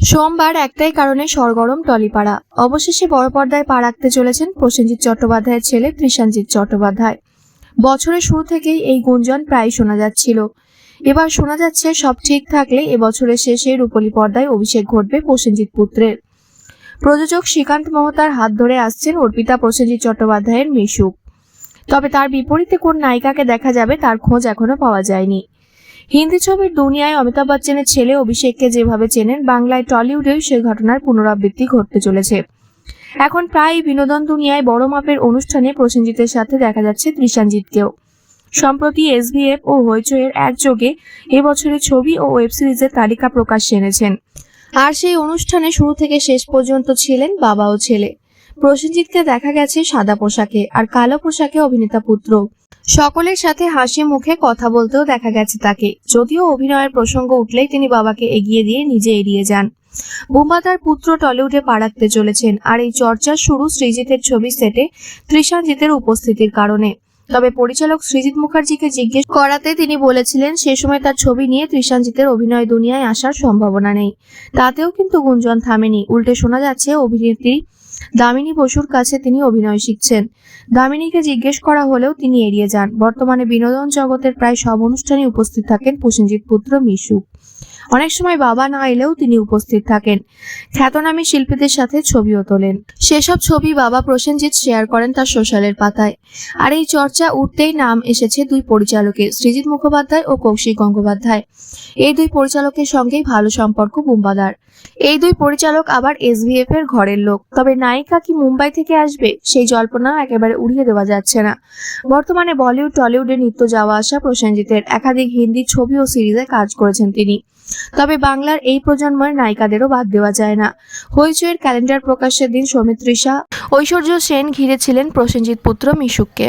সোমবার একটাই কারণে সরগরম টলিপাড়া। অবশেষে বড় পর্দায় পা রাখতে চলেছেন প্রসেনজিৎ চট্টোপাধ্যায়ের ছেলে কৃষাণজিৎ চট্টোপাধ্যায়। বছরের শুরু থেকেই এই গুঞ্জন প্রায় শোনা যাচ্ছিল। এবার শোনা যাচ্ছে, সব ঠিক থাকলে এবছরের শেষে রূপলী পর্দায় অভিষেক ঘটবে প্রসেনজিৎ পুত্রের। প্রযোজক শ্রীকান্ত মহতার হাত ধরে আসছেন অর্পিতা প্রসেনজিৎ চট্টোপাধ্যায়ের মিশুক। তবে তার বিপরীতে কোন নায়িকাকে দেখা যাবে তার খোঁজ এখনও পাওয়া যায়নি। হিন্দি ছবির দুনিয়ায় অমিতাভ বচ্চনের ছেলে অভিষেককে যেভাবে চেনেন, বাংলায় টলিউডেও সে ঘটনার পুনরাবৃত্তি ঘটতে চলেছে। এখন প্রায় বিনোদন দুনিয়ায় বড় মাপের অনুষ্ঠানে প্রসেনজিতের সাথে দেখা যাচ্ছে ত্রিশানজিৎকেও সম্প্রতি এসবিএফ ও হইচইয়ের একযোগে এবছরের ছবি ও ওয়েব সিরিজের তালিকা প্রকাশ্যে এনেছেন। আর সেই অনুষ্ঠানে শুরু থেকে শেষ পর্যন্ত ছিলেন বাবা ও ছেলে। প্রসেনজিৎকে দেখা গেছে সাদা পোশাকে, আর কালো পোশাকে অভিনেতা পুত্র। সকলের সাথে হাসি মুখে কথা বলতেও দেখা গেছে তাকে। যদিও অভিনয়ের প্রসঙ্গ উঠলেই তিনি বাবাকে এগিয়ে দিয়ে নিজে এড়িয়ে যান। বুম্বা তার পুত্র টলিউডে পা রাখতে চলেছেন, আর এই চর্চার শুরু সৃজিতের ছবি সেটে ত্রিশানজিতের উপস্থিতির কারণে। তবে পরিচালক সৃজিত মুখার্জিকে জিজ্ঞেস করাতে তিনি বলেছিলেন, সে সময় তার ছবি নিয়ে ত্রিশানজিতের অভিনয় দুনিয়ায় আসার সম্ভাবনা নেই। তাতেও কিন্তু গুঞ্জন থামেনি। উল্টে শোনা যাচ্ছে, অভিনেত্রী দামিনী বসুর কাছে তিনি অভিনয় শিখছেন। দামিনীকে জিজ্ঞেস করা হলেও তিনি এড়িয়ে যান। বর্তমানে বিনোদন জগতের প্রায় সব অনুষ্ঠানে উপস্থিত থাকেন প্রসেনজিৎ পুত্র, মিশু। অনেক সময় বাবা না এলেও তিনি উপস্থিত থাকেন। খ্যাতনামী শিল্পীদের সাথে ছবিও তোলেন। সেসব ছবি বাবা প্রসেনজিৎ শেয়ার করেন তার সোশ্যালের পাতায়। আর এই চর্চা উঠতেই নাম এসেছে দুই পরিচালকের সৃজিত মুখোপাধ্যায় ও কৌশিক গঙ্গোপাধ্যায়। এই দুই পরিচালকের সঙ্গেই ভালো সম্পর্ক বুম্বাদার। এই দুই পরিচালক আবার এসভিএফ এর ঘরের লোক। তবে নায়িকা কি মুম্বাই থেকে আসবে, সেই জল্পনা একেবারে উড়িয়ে দেওয়া যাচ্ছে না। বর্তমানে বলিউড, টলিউডে নিত্য যাওয়া আসা প্রসেনজিতের একাধিক হিন্দি ছবি ও সিরিজে কাজ করেছেন তিনি। তবে বাংলার এই প্রজন্মের নায়িকাদেরও বাদ দেওয়া যায় না। হইচইয়ের ক্যালেন্ডার প্রকাশের দিন সৌমিত্রিষা, ঐশ্বর্য সেন ঘিরেছিলেন প্রসেনজিৎ পুত্র মিশুককে।